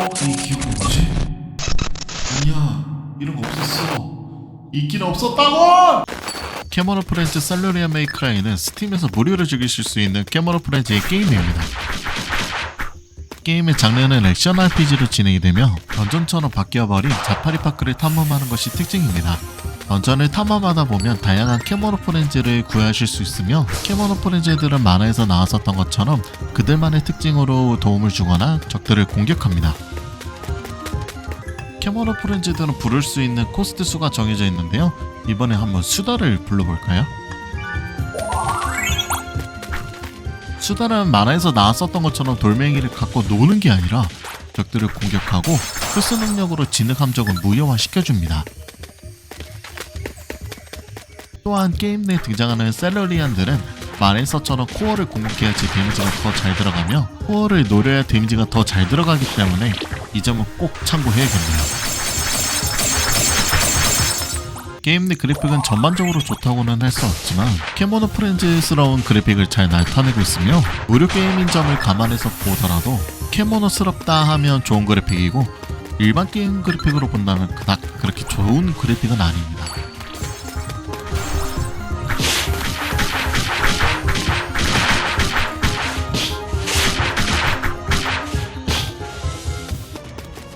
어? 이 기억이 뭐지? 아니야 이런 거 없었어 있긴 없었다고! 캐머러 프렌즈 살로리아 메이크라이는 스팀에서 무료로 즐기실 수 있는 캐머러 프렌즈의 게임입니다 게임의 장르는 액션 RPG로 진행이 되며 던전처럼 바뀌어버린 자파리 파크를 탐험하는 것이 특징입니다. 던전을 탐험하다 보면 다양한 캐모노 프렌즈를 구하실 수 있으며 캐모노 프렌즈들은 만화에서 나왔었던 것처럼 그들만의 특징으로 도움을 주거나 적들을 공격합니다. 캐모노 프렌즈들은 부를 수 있는 코스트 수가 정해져 있는데요. 이번에 한번 수다를 불러볼까요? 수다는 만화에서 나왔었던 것처럼 돌멩이를 갖고 노는 게 아니라 적들을 공격하고 흡수 능력으로 진흙 함정을 무효화시켜줍니다. 또한 게임 내에 등장하는 셀러리안들은 만화에서처럼 코어를 공격해야지 데미지가 더 잘 들어가며 코어를 노려야 데미지가 더 잘 들어가기 때문에 이 점은 꼭 참고해야겠네요. 게임 내 그래픽은 전반적으로 좋다고는 할 수 없지만 캐모노 프렌즈스러운 그래픽을 잘 나타내고 있으며 무료 게임인 점을 감안해서 보더라도 캐모노스럽다 하면 좋은 그래픽이고 일반 게임 그래픽으로 본다면 그닥 그렇게 좋은 그래픽은 아닙니다.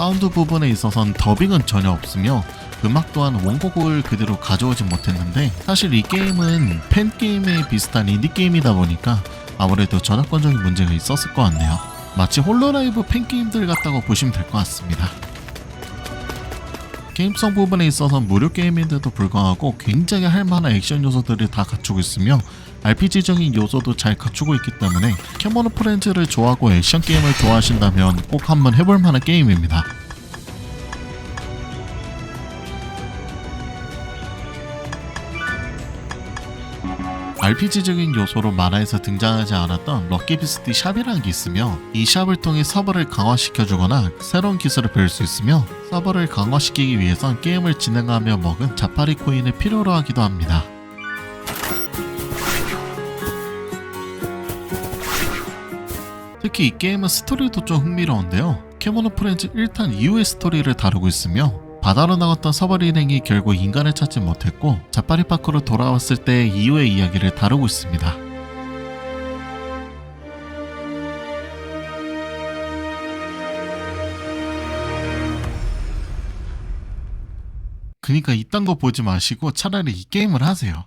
사운드 부분에 있어선 더빙은 전혀 없으며 음악 또한 원곡을 그대로 가져오진 못했는데 사실 이 게임은 팬게임에 비슷한 인디게임이다 보니까 아무래도 저작권적인 문제가 있었을 것 같네요. 마치 홀로라이브 팬게임들 같다고 보시면 될 것 같습니다 게임성 부분에 있어서 무료 게임인데도 불구하고 굉장히 할만한 액션 요소들을 다 갖추고 있으며 RPG적인 요소도 잘 갖추고 있기 때문에 캐모노 프렌즈를 좋아하고 액션 게임을 좋아하신다면 꼭 한번 해볼 만한 게임입니다. RPG적인 요소로 만화에서 등장하지 않았던 럭키비스트 샵이라는 게 있으며 이 샵을 통해 서버를 강화시켜주거나 새로운 기술을 배울 수 있으며 서버를 강화시키기 위해선 게임을 진행하며 먹은 자파리 코인을 필요로 하기도 합니다. 특히 이 게임은 스토리도 좀 흥미로운데요. 캐모노 프렌즈 1탄 이후의 스토리를 다루고 있으며 바다로 나갔던 서버 일행이 결국 인간을 찾지 못했고 자파리 파크로 돌아왔을 때 이후의 이야기를 다루고 있습니다. 그니까 이딴 거 보지 마시고 차라리 이 게임을 하세요.